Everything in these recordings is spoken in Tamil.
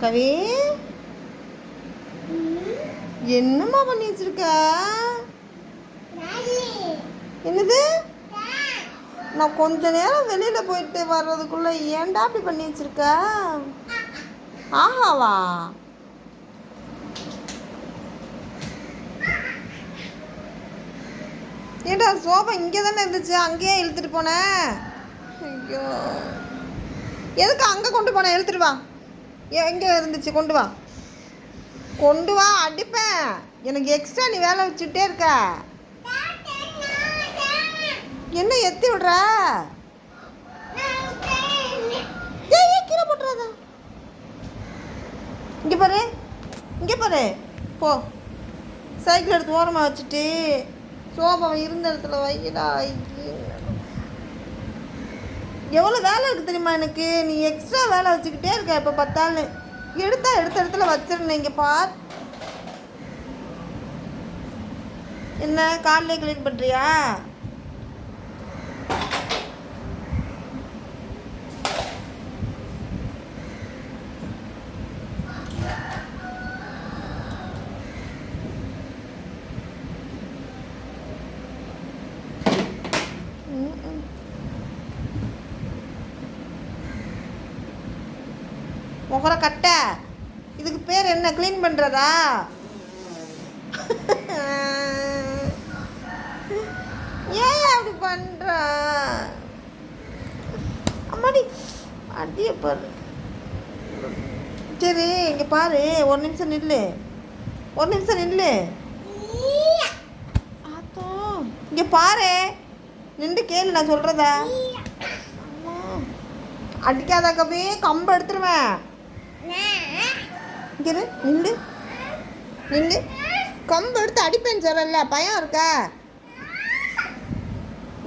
கவி. என்னம்மா பண்ணி வச்சிருக்க என்னது? நான் கொஞ்ச நேரம் வெளியில போயிட்டு வர்றதுக்குள்ள ஏன்டா அப்படி பண்ணி வச்சிருக்க ஆஹாவா? ஏடா சோபா இங்கே தானே இருந்துச்சு? அங்கேயே இழுத்துட்டு போனேன் ஐயோ. எதுக்கு அங்கே கொண்டு போனேன் இழுத்துட்டு வா. எங்கே இருந்துச்சு? கொண்டு வா. கொண்டு வா அடிப்பேன் எனக்கு எக்ஸ்ட்ரா நீ வேலை வச்சுட்டே இருக்க. என்ன எத்தி விடுற? கீழே இங்கே பாரு. இங்கே பாரு. போ. சைக்கிள் எடுத்து ஓரமாக வச்சுட்டு சோபாவை இருந்த இடத்துல வைக்கடா எவ்வளோ வேலை இருக்குது தெரியுமா எனக்கு? நீ எக்ஸ்ட்ரா வேலை வச்சுக்கிட்டே இருக்க இப்போ பத்தாள் எடுத்தா எடுத்த இடத்துல வச்சிருந்தேன் இங்கே பார். என்ன காலையிலே க்ளீன் பண்ணுறியா முகர கட்ட. இதுக்கு பேர் என்ன? க்ளீன் பண்ணுறதா ஏன் அப்படி பண்ணுற அம்மாடி அடிய பாரு. சரி இங்கே பாரு. ஒரு நிமிஷம் நில்லு. ஒரு நிமிஷம் நில்லு. ஆத்தா. இங்கே பாரு. நின்று கேளு நான் சொல்கிறதா அடிக்காத கவி கம்பு எடுத்துருவேன். இரு, நில்லு. நில்லு. கம்பு எடுத்து அடிப்பேன்னு சொல்லல பயம் இருக்கா?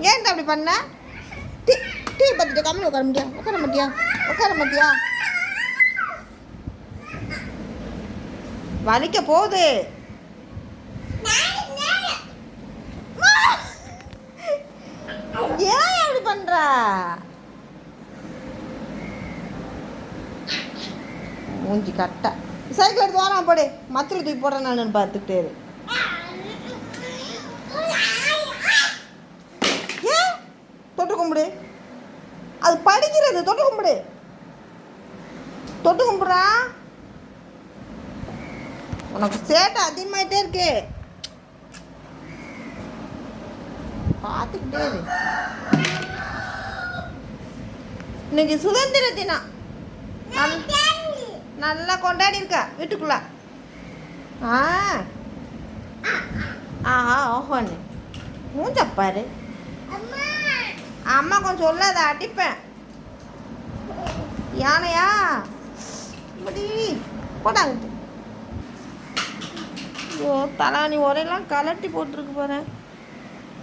ஏன் அப்படி பண்ண? டீ டீ பார்த்துட்டு கம்பு உட்கார முடியா உட்கார மாட்டியா? உட்கார மாட்டியா? வலிக்க போகுது. ஏன் அப்படி பண்ணுறா மூஞ்சி கட்டை. சைக்கிள் எடுத்து வாரான் போடு. மத்தில் தூக்கி போடுறேன் நான் பார்த்துக்கிட்டே ஏன்? தொட்டு கும்பிடு. அது படிக்கிறது. தொட்டு கும்பிடு. தொட்டு கும்பிடுறா. உனக்கு சேட்டை அதிகமாயிட்டே இருக்கு. பார்த்துக்கிட்டே இரு. இன்னைக்கு சுதந்திர தினம். நல்ல- கொண்டாடி இருக்கா வீட்டுக்குள்ள. ஆ. ஆஹா ஓஹோன்னு மூஞ்ச பாரு. அம்மா. கொஞ்சம் சொல்லாத அடிப்பேன். யானையா? முடி போடாங்க ஐயோ தலானி உரையெல்லாம் கலட்டி போட்டிருக்கு போகிறேன்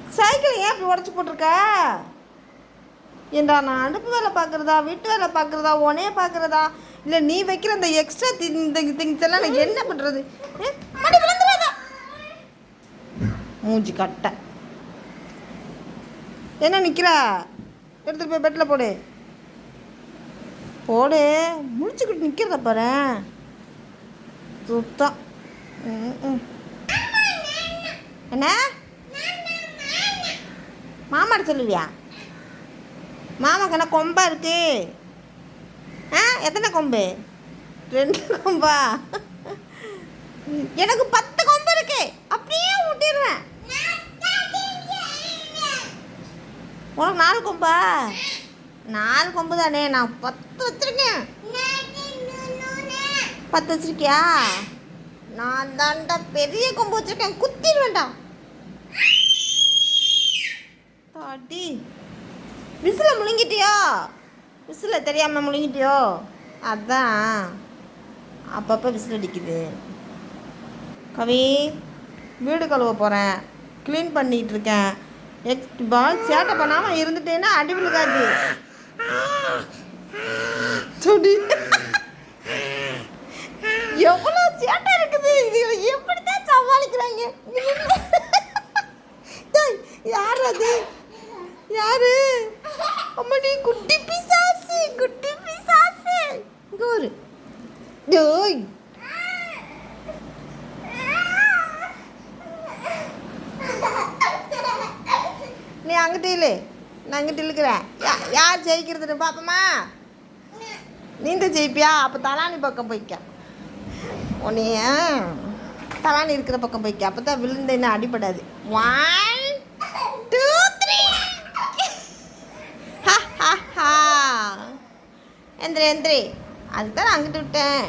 சைக்கிள் ஏன் இப்படி உடச்சி போட்டிருக்க? ஏண்டா நான் அடுப்பு வேலை பார்க்குறதா வீட்டு வேலை பார்க்குறதா உனைய பார்க்குறதா? இல்லை நீ வைக்கிற இந்த எக்ஸ்ட்ரா திங் திங்ஸ் எல்லாம் நான் என்ன பண்ணுறது மூஞ்சி கட்டை. என்ன நிற்கிறா எடுத்துகிட்டு போய் பெட்டில் போடு. போடு. முடிச்சுக்கிட்டு நிற்கிறத பாரு. சுத்தம். ம். என்ன? மாமாட்ட சொல்லுவியா? மாமாக்கு கொம்பா இருக்கு? ஆ எத்தனை கொம்பு? ரெண்டு கொம்பா? எனக்கு பத்து கொம்பு இருக்கு. அப்படியே ஊட்டிடுவேன் உனக்கு நாலு கொம்பா? நாலு கொம்பு தானே நான் பத்து வச்சுருக்கேன். பத்து வச்சிருக்கியா? நான் தாண்டா பெரிய கொம்பு வச்சிருக்கேன். குத்திடுவேன்டா. தாடி. விசில முழுங்கிட்டியோ? விசில தெரியாமல் முழுங்கிட்டியோ? அதான். அப்பப்போ விசில் அடிக்குது. கவி வீடு கழுவ போகிறேன் க்ளீன் பண்ணிகிட்டு இருக்கேன் எக்ஸ் பால் சேட்டை பண்ணாமல் இருந்துட்டேன்னா அடி விழுகாது. சுடி எவ்வளோ சேட்டை இருக்குது? இது எப்படி தான் சமாளிக்கிறாங்க யார் அது? யாரு? அம்மாடி குட்டி பிசாசு குட்டி பிசாசு. கோரு டோய். நீ அங்கிட்ட இல்லை நான் அங்கிட்ட இருக்கிறேன் யா- யார் ஜெயிக்கிறதுன்னு பாப்போமா? நீந்த ஜெயிப்பியா? அப்போ தலானி பக்கம் போய்க்க. உன்னைய தலானி இருக்கிற பக்கம் போய்க்க. அப்போ தான் விழுந்தேன்னு அடிபடாது. வா எந்திரி எந்திரி. அதுக்கு தான் நான் அங்கிட்டு விட்டேன்.